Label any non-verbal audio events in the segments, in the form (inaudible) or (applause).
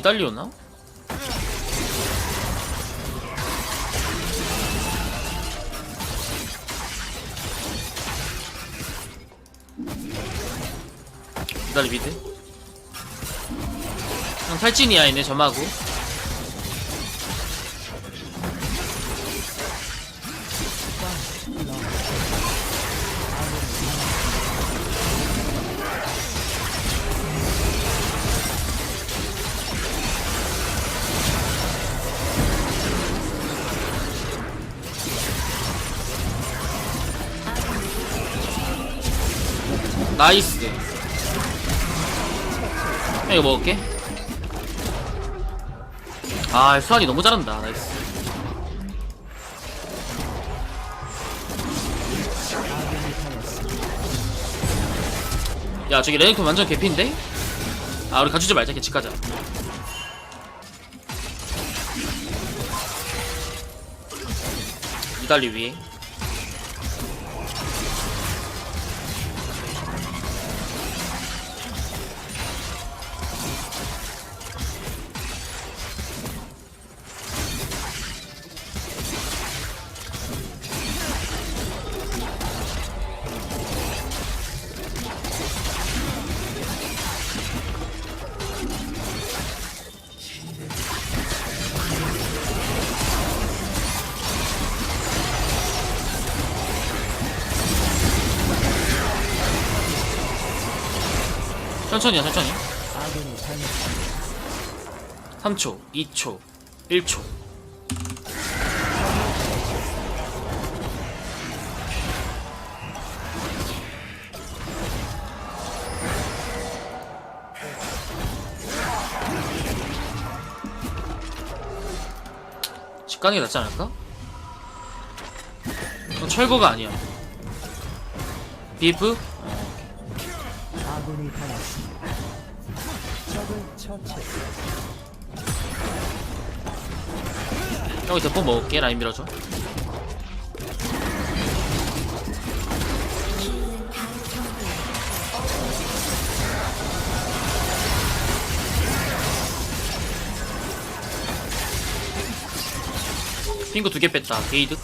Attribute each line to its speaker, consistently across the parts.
Speaker 1: 이달리오나? 이달리 미드 형 탈진이야 얘네 점하고 나이스. 형 이거 먹을게. 아 수환이 너무 잘한다. 나이스. 야 저기 레넥톤 완전 개피인데? 아 우리 가주지 말자. 개치 가자. 이달리 위에 천천히야 천천히 3초 2초 1초 집 가는 게 낫지 않을까? 어, 철거가 아니야 비프? 어.
Speaker 2: 아군이 당했습니다.
Speaker 1: 형이 대포 먹을게 라인 밀어줘 핑크 두 개 뺐다 게이드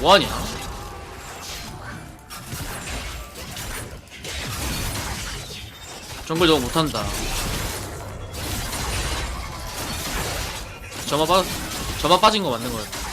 Speaker 1: 뭐하냐? 정글 너무 못한다. 저만 빠 저만 빠진 거 맞는 거야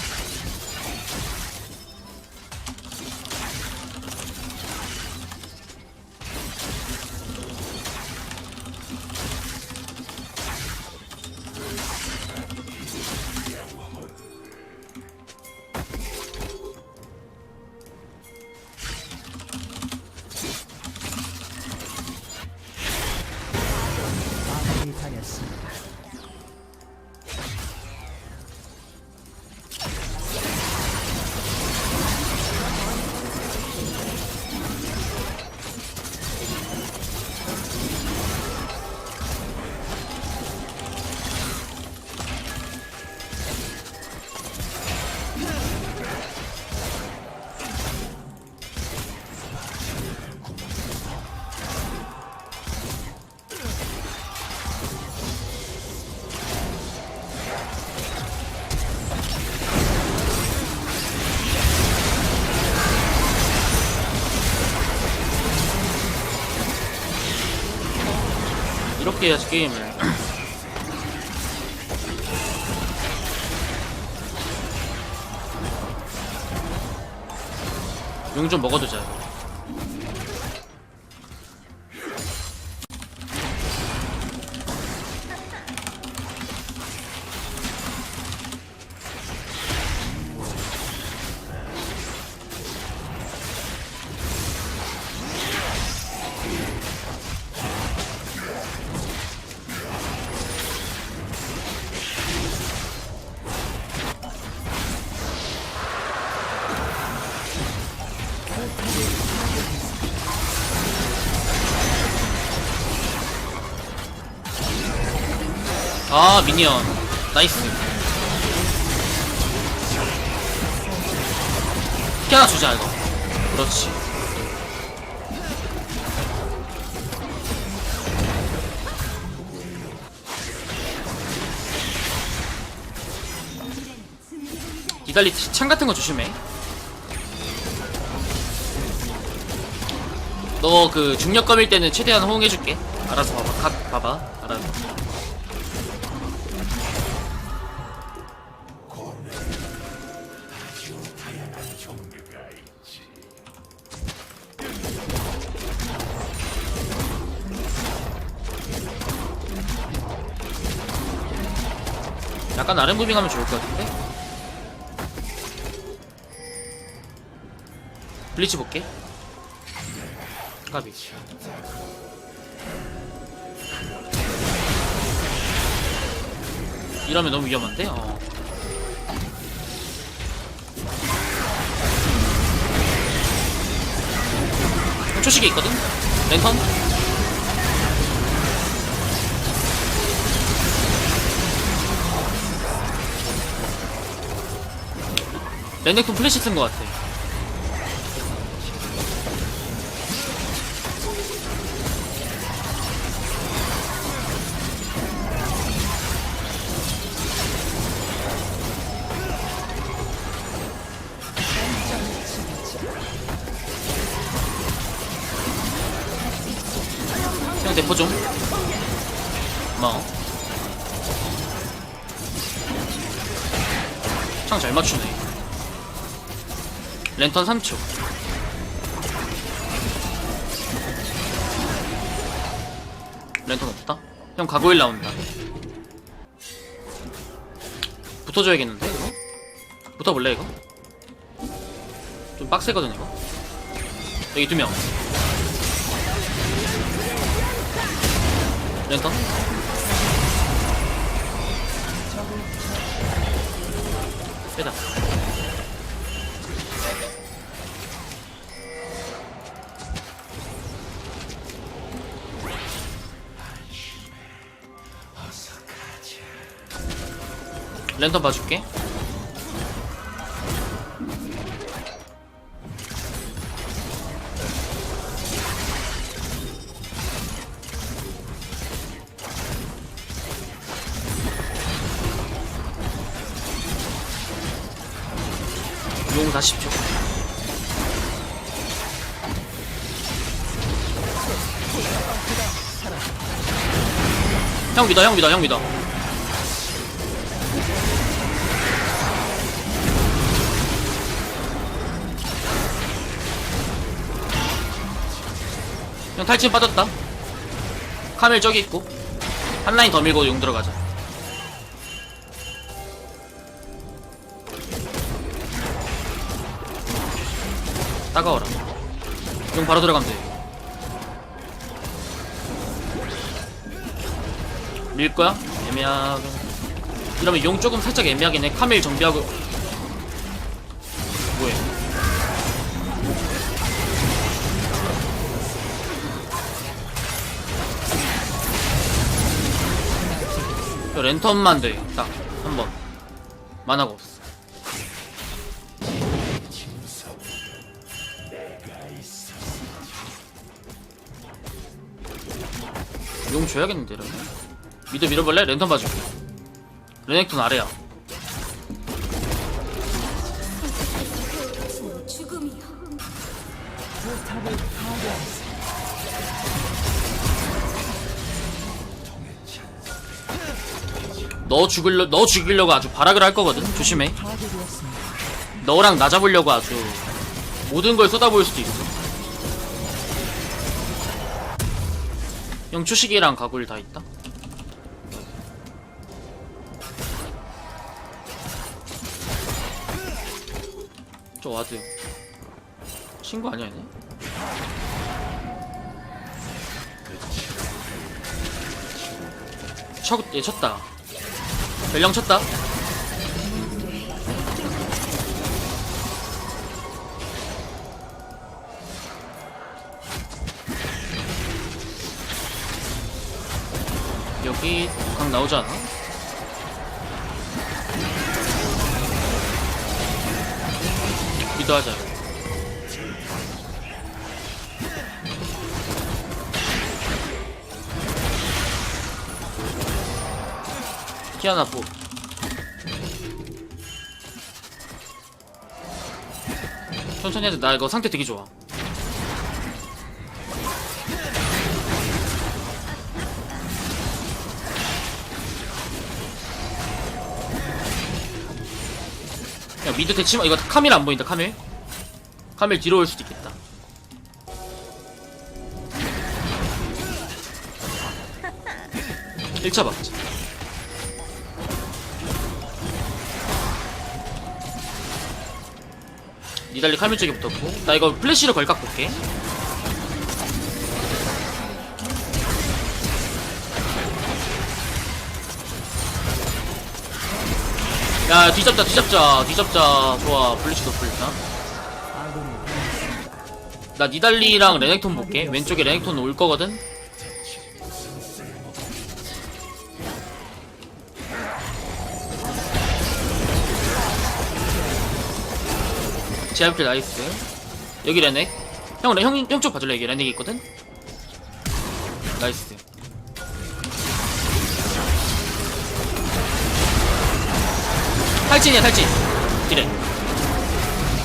Speaker 1: 이렇게 해야지 게임을 용 좀 먹어두자 이거. 아 미니언. 나이스. 피 하나 주자 이거. 그렇지. 니달리 창 같은 거 조심해. 너 그 중력검일 때는 최대한 호응해줄게. 알아서 봐봐. 각 봐봐. 알아서 약간 아랫 무빙하면 좋을 것 같은데? 블리치 볼게 까비 이러면 너무 위험한데? 어. 초식에 있거든? 랜턴? 랜넥톤 플래시 쓴 것 같아. 그냥 대포 좀. 고마워. 창잘 맞추네 랜턴 3초 랜턴 없다? 형 가고일 나온다 붙어줘야겠는데 이거? 붙어볼래 이거? 좀 빡세거든 이거 여기 두명 랜턴 빼자 랜턴 봐줄게. 용 40초 형 믿어 형 믿어 형 믿어 형 탈진 빠졌다. 카멜 저기 있고. 한 라인 더 밀고 용 들어가자. 따가워라. 용 바로 들어가면 돼. 밀 거야? 애매하게. 이러면 용 조금 살짝 애매하긴 해. 카멜 정비하고 저 랜턴만 돼딱 한 번. 만화가 없어. 용 줘야겠는데 이러면? 미드 밀어볼래? 랜턴 봐줄게 레넥톤 아래야 너 죽을려 너 죽이려고 아주 발악을 할 거거든. 조심해. 너랑 나 잡으려고 아주 모든 걸 쏟아부을 수도 있어. 형 추식이랑 가구일 다 있다? 저 와드. 친구 아니야 얘네? 쳐, 얘 쳤다 멜령 쳤다 여기 강 나오지 않아? 기도하자 키아나 뽀. 천천히 해도 나 이거 상태 되게 좋아. 야 미드 대치마 이거 카밀 안 보인다 카밀 카밀 뒤로 올 수도 있겠다 일차 막자 니달리 카밀 쪽에 붙었고. 나 이거 플래시로 걸깍 볼게. 야 뒤잡자 뒤잡자. 뒤잡자. 좋아. 블리치
Speaker 2: 아군이 당했습니다.
Speaker 1: 나 니달리랑 레넥톤 볼게. 왼쪽에 레넥톤 올 거거든 제압킬 나이스. 여기 레넥. 형, 레- 형, 형쪽 봐줄래? 여기 레넥 있거든? 나이스. 탈진이야 탈진. 이래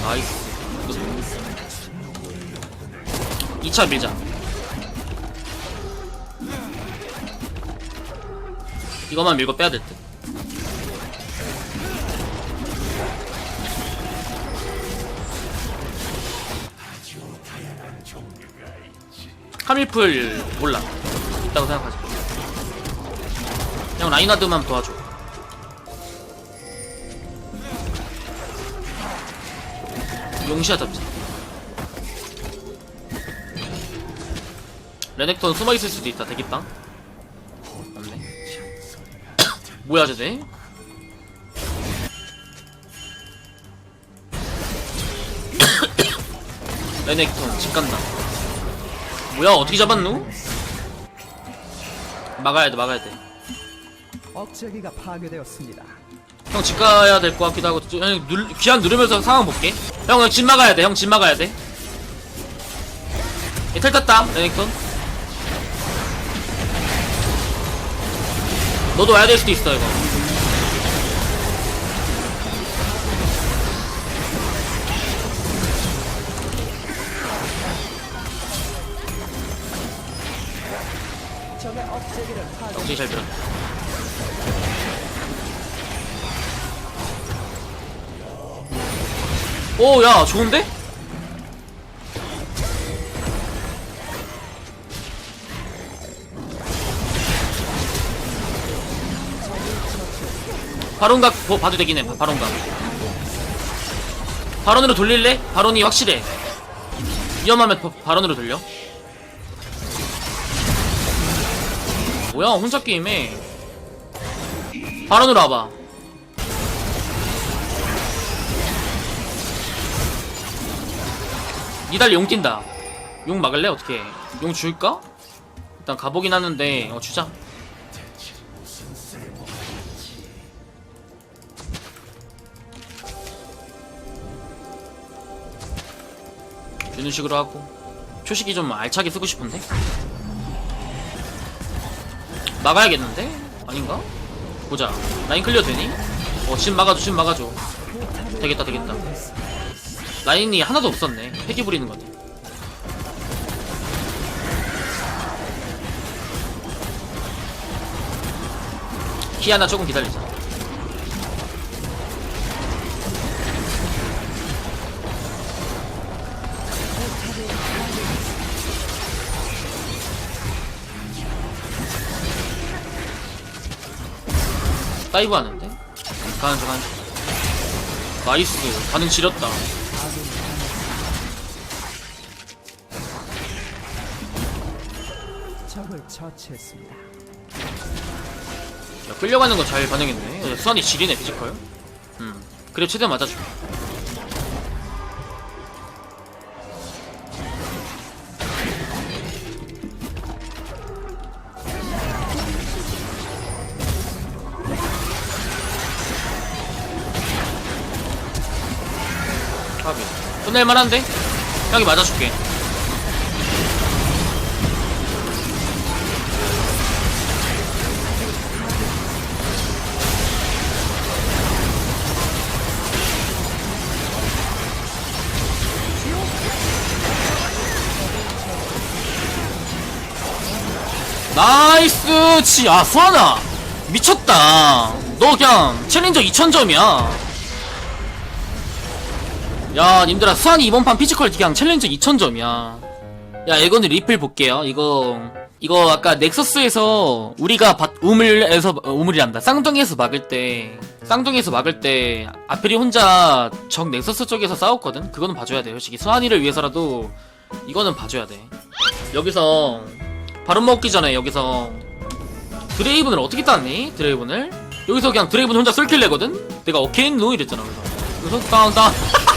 Speaker 1: 나이스. 2차 밀자. 이거만 밀고 빼야 될 듯 카밀풀 몰라. 있다고 생각하지. 그냥 라인하드만 도와줘. 용시야 잡자 레넥톤 숨어있을 수도 있다. 대기빵. 없네. 뭐야 쟤네? (coughs) 레넥톤 집 간다 뭐야? 어떻게 잡았누? 막아야 돼 막아야
Speaker 2: 억제기가 파괴되었습니다.
Speaker 1: 돼형 집 가야 될 것 같기도 하고 저- 형 눌, 귀환 누르면서 상황 볼게. 형집 막아야 돼형 집 막아야 돼. 예, 텔 탔다. 레넥톤. 너도 와야 될 수도 있어 이거 정신이 잘 들었다 오야 좋은데? 바론각 보- 봐도 되긴 해 바- 바론각 바론으로 돌릴래? 바론이 확실해 위험하면 바- 바론으로 돌려 뭐야 혼자 게임해. 바론으로 와봐. 니달리 용 뛴다. 용 막을래? 어떻게? 용 줄까? 일단 가보긴 하는데 어 주자. 주는 식으로 하고. 초식이 좀 알차게 쓰고 싶은데 막아야겠는데? 아닌가? 보자 라인 클리어 되니? 어 지금 막아줘 지금 막아줘 되겠다 되겠다 라인이 하나도 없었네 패기 부리는 거네 키 하나 조금 기다리자 다이브 하는데? 가는 중 가는 중 나이스 반응 지렸다
Speaker 2: 적을 처치했습니다.
Speaker 1: 야, 끌려가는 거 잘 반응했네. 야, 수환이 지리네, 피지컬. 음. 그래, 최대한 맞아줘. 합이. 끝낼만한데? 형이 맞아줄게 나이스 치, 아, 수아나! 미쳤다. 너 그냥 챌린저 2000점이야. 야, 님들아, 수환이 이번 판 피지컬 그냥 챌린저 2000점이야. 야, 이거는 리플 볼게요. 이거, 이거 아까 넥서스에서 우리가 밭, 우물에서, 어, 우물이란다. 쌍둥이에서 막을 때, 쌍둥이에서 막을 때, 아필이 혼자 적 넥서스 쪽에서 싸웠거든? 그거는 봐줘야 돼. 솔직히 수환이를 위해서라도, 이거는 봐줘야 돼. 여기서, 바로 먹기 전에 여기서, 드레이븐을 어떻게 땄니? 드레이븐을? 여기서 그냥 드레이븐 혼자 쓸킬 내거든? 내가 어케인 노 이랬잖아, 그래서. 그래서 다운, 다운. (laughs)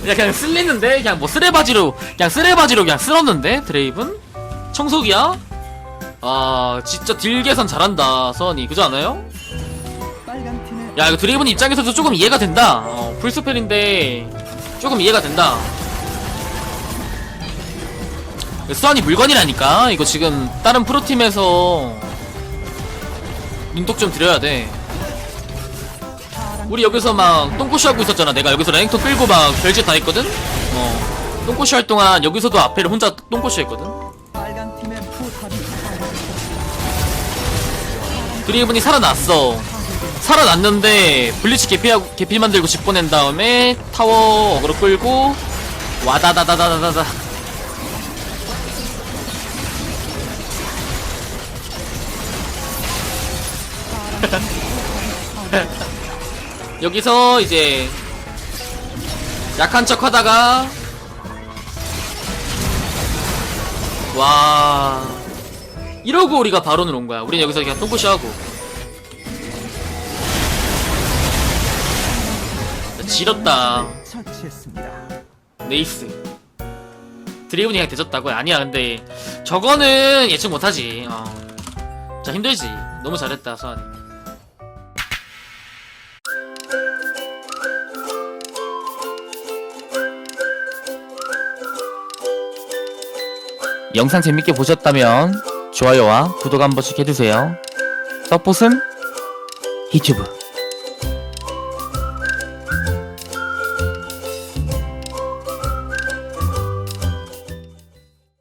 Speaker 1: 그냥, 그냥 쓸리는데? 그냥 뭐 쓰레바지로, 그냥 쓰레바지로 그냥 쓸었는데? 드레이븐? 청소기야? 아, 진짜 딜 계산 잘한다, 서원이. 그지 않아요? 야, 이거 드레이븐 입장에서도 조금 이해가 된다. 어, 풀스펠인데, 조금 이해가 된다. 수환이 물건이라니까? 이거 지금 다른 프로팀에서 눈독 좀 드려야 돼. 우리 여기서 막 똥꼬시 하고 있었잖아. 내가 여기서 랭턴 끌고 막 별짓 다 했거든? 어. 똥꼬시 할 동안 여기서도 앞에를 혼자 똥꼬시 했거든? 드리븐이 살아났어. 살아났는데 블리치 개피하고 개피 만들고 집 보낸 다음에 타워 어그로 끌고 와다다다다다다. (laughs) 여기서 이제 약한 척 하다가 와 이러고 우리가 바론을 온 거야. 우린 여기서 그냥 똥꼬시 하고.
Speaker 2: 지렸다.
Speaker 1: 네이스. 드리븐이 그냥 되졌다고? 아니야, 근데 저거는 예측 못하지. 어. 자, 힘들지. 너무 잘했다, 수환이. 영상 재밌게 보셨다면 좋아요와 구독 한 번씩 해주세요. 떡보슴 히튜브